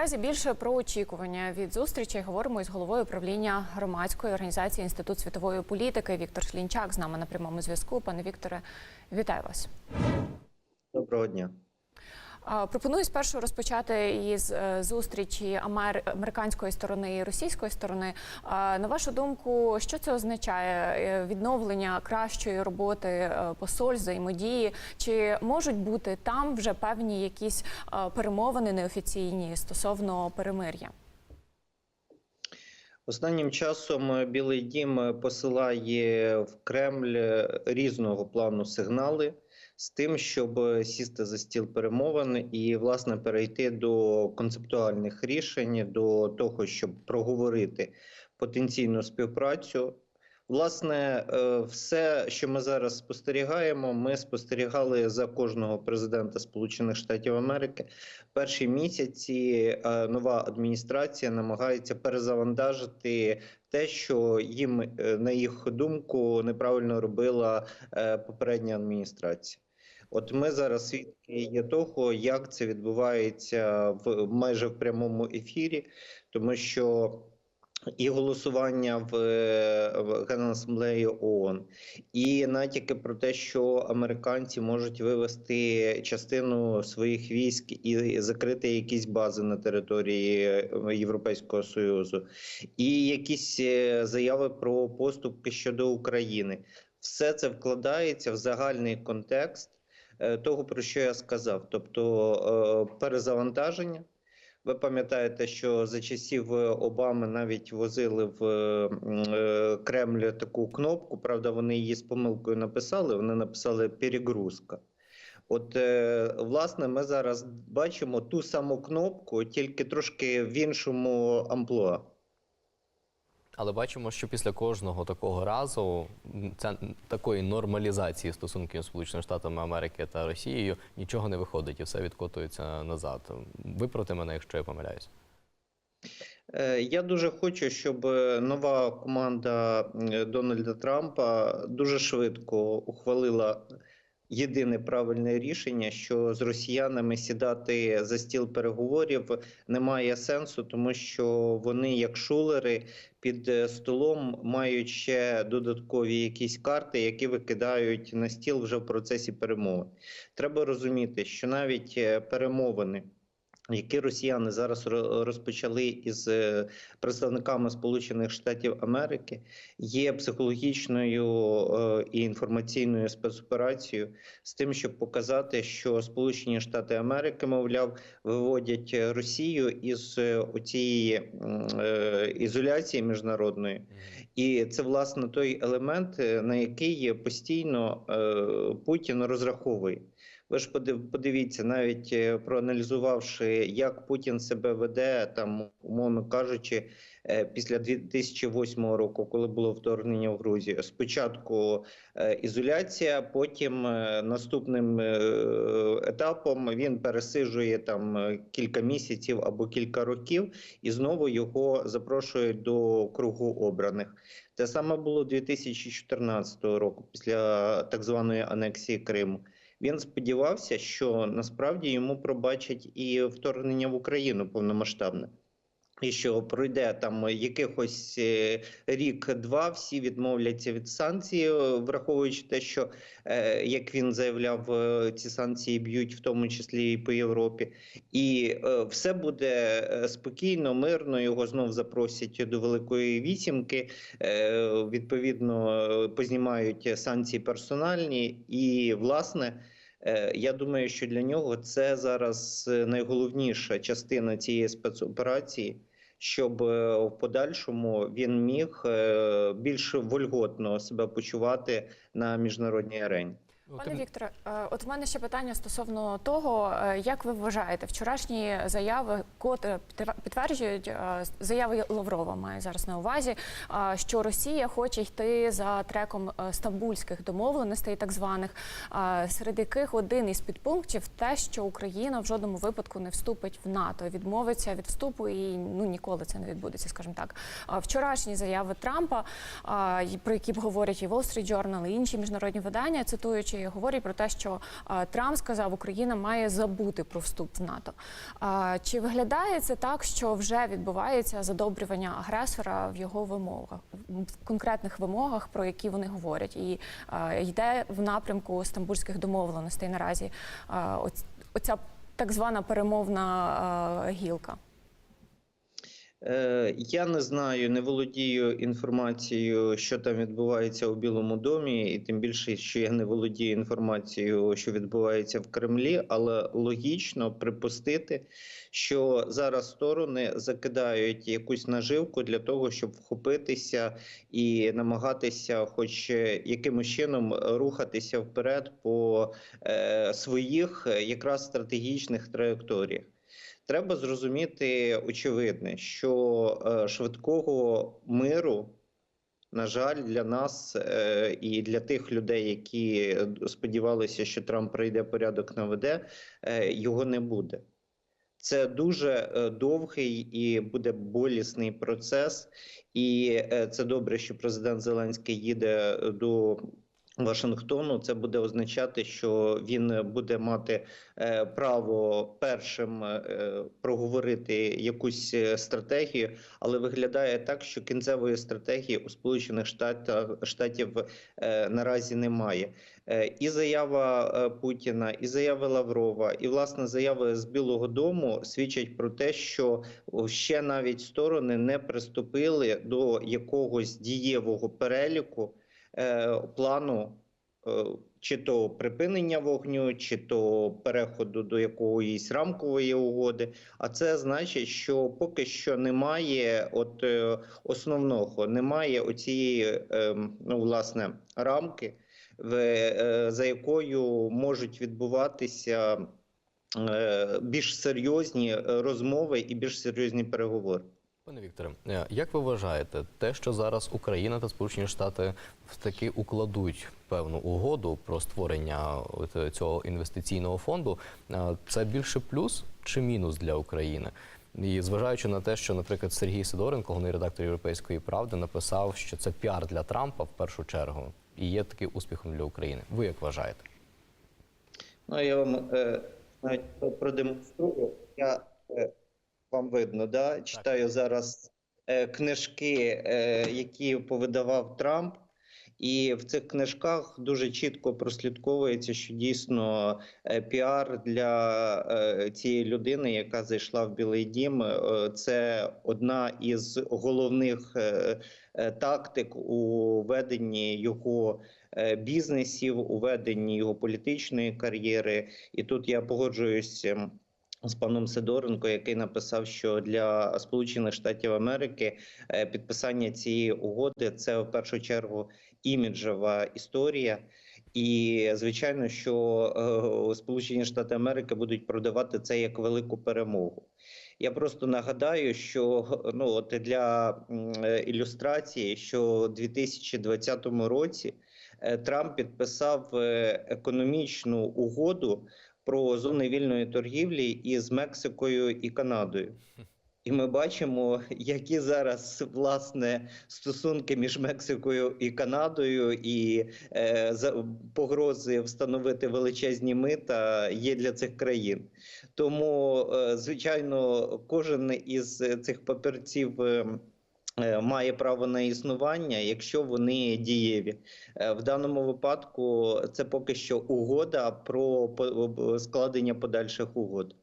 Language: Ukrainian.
Наразі більше про очікування від зустрічі говоримо із головою управління громадської організації Інститут світової політики Віктор Шлінчак з нами на прямому зв'язку. Пане Вікторе, вітаю вас. Доброго дня. Пропоную спершу розпочати із е, зустрічі амер... американської сторони і російської сторони. На вашу думку, що це означає Е, відновлення кращої роботи е, посольств, взаємодії? Чи можуть бути там вже певні якісь перемовини неофіційні стосовно перемир'я? Останнім часом Білий Дім посилає в Кремль різного плану сигнали з тим, щоб е, сісти за стіл перемовин і власне перейти до концептуальних рішень, до того, щоб проговорити потенційну співпрацю. Власне, е, все, що ми зараз спостерігаємо, ми спостерігали за кожного президента Сполучених Штатів Америки. Перші місяці е, нова адміністрація намагається перезавантажити те, що їм, на їх думку, неправильно робила попередня адміністрація. От ми зараз свідки є того, як це відбувається в майже в прямому ефірі, тому що і голосування в, Генасамблеї ООН, і натяки про те, що американці можуть вивести частину своїх військ і закрити якісь бази на території Європейського союзу, і якісь е, заяви про поступки щодо України. Все це вкладається в загальний контекст того, про що я сказав, тобто е, перезавантаження. Ви пам'ятаєте, що за часів Обами навіть возили в е, Кремль таку кнопку. Правда, вони її з помилкою написали. Вони написали перегрузка. От, е, власне, ми зараз бачимо ту саму кнопку, тільки трошки в іншому амплуа. Але бачимо, що після кожного такого разу це такої нормалізації стосунків Сполученими Штатами Америки та Росією нічого не виходить і все відкотується назад. Ви проти мене, якщо я помиляюсь. Е, Я дуже хочу, щоб е, нова команда Дональда Трампа дуже швидко ухвалила єдине правильне рішення, що з росіянами сідати за стіл переговорів немає сенсу, тому що вони, як шулери, під е, столом мають ще додаткові якісь карти, які викидають на стіл вже в процесі перемови. Треба розуміти, що навіть е, перемовини які росіяни зараз розпочали із е, представниками Сполучених Штатів Америки, є психологічною е, і інформаційною спецоперацією з тим, щоб показати, що Сполучені Штати Америки, мовляв, виводять Росію із е, е, ізоляції міжнародної, і це власне той елемент, на який постійно Путін розраховує. Ви ж подив- подивіться, навіть е, проаналізувавши, як Путін себе веде, там, умовно кажучи, е, після 2008 року, коли було вторгнення в Грузію. Спочатку е, ізоляція, потім наступним етапом він пересиджує там кілька місяців або кілька років, і знову його запрошують до кругу обраних. Те саме було 2014 року, після так званої анексії Криму. Він сподівався, що насправді йому пробачать і вторгнення в Україну повномасштабне. І що пройде там якихось е, рік-два, всі відмовляться від санкцій, е, враховуючи те, що е, як він заявляв, ці санкції б'ють в тому числі і по Європі, і все буде спокійно, мирно. Його знов запросять до Великої вісімки. Відповідно, познімають санкції персональні, і власне. Я думаю, що для нього це зараз найголовніша частина цієї спецоперації, щоб е, в подальшому він міг е, більш вольготно себе почувати на міжнародній арені. Пане Вікторе, е, от в мене ще питання стосовно того, е, як ви вважаєте, вчорашні заяви, котре підтверджують е, заяви Лаврова, має зараз на увазі, що Росія хоче йти за треком стамбульських домовленостей, так званих, серед яких один із підпунктів те, що Україна в жодному випадку не вступить в НАТО, відмовиться від вступу, і ну ніколи це не відбудеться, скажімо так. Вчорашні заяви Трампа, про які б говорять і Wall Street Journal, і інші міжнародні видання, цитуючи говорять про те, що е, Трамп сказав, Україна має забути про вступ в НАТО. Чи виглядає це так, що вже відбувається задобрювання агресора в його вимогах, в конкретних вимогах, про які вони говорять, і е, йде в напрямку стамбульських домовленостей наразі е, оця так звана перемовна гілка? Е, Я не знаю, не володію інформацією, що там відбувається у Білому домі, і тим більше, що я не володію інформацією, що відбувається в Кремлі, але логічно припустити, що зараз сторони закидають якусь наживку для того, щоб вхопитися і намагатися, хоч якимось чином, рухатися вперед по е, своїх якраз стратегічних траєкторіях. Треба зрозуміти очевидне, що е, швидкого миру, на жаль, для нас е, і для тих людей, які сподівалися, що Трамп прийде порядок наведе, е, його не буде. Це дуже е, довгий і буде болісний процес, і е, це добре, що президент Зеленський їде до Вашингтону. Це буде означати, що він буде мати е, право першим е, проговорити якусь е, стратегію, але виглядає так, що кінцевої стратегії у Сполучених Штатах Штатів наразі немає. І заява Путіна, і заяви Лаврова, і власне заяви з Білого Дому свідчать про те, що ще навіть сторони не приступили до якогось дієвого переліку плану. е, Чи то припинення вогню, чи то переходу до якоїсь рамкової угоди. А це значить, що поки що немає от е, основного, немає оцієї ну, власне рамки, е, за якою можуть відбуватися е, більш серйозні е, розмови і більш серйозні переговори. Пане Вікторе, е, як ви вважаєте, те, що зараз Україна та Сполучені Штати таки укладуть певну угоду про створення е, цього інвестиційного фонду, е, це більше плюс чи мінус для України? І зважаючи на те, що, наприклад, Сергій Сидоренко, головний редактор Європейської правди, написав, що це піар для Трампа в першу чергу і є таким успіхом для України. Ви як вважаєте? Ну, я вам навіть продемонструю. Я вам видно, да? читаю зараз е, книжки, е, які повидавав Трамп. І в цих книжках дуже чітко прослідковується, що дійсно е, піар для е, цієї людини, яка зайшла в Білий Дім, е, це одна із головних тактик у веденні його е, бізнесів, у веденні його політичної кар'єри. І тут я погоджуюсь. З паном Сидоренко, який написав, що для Сполучених Штатів Америки е, підписання цієї угоди це в першу чергу іміджева історія, і звичайно, що е, Сполучені Штати Америки будуть продавати це як велику перемогу. Я просто нагадаю, що ну от для е, ілюстрації, що у 2020 році Трамп підписав економічну угоду про зони вільної торгівлі із Мексикою і Канадою. І ми бачимо, які зараз власне стосунки між Мексикою і Канадою, і е, за погрози встановити величезні мита є для цих країн. Тому, е, звичайно, кожен із цих папірців. е, Має право на існування, якщо вони дієві. Е, В даному випадку це поки що угода про складення подальших угод.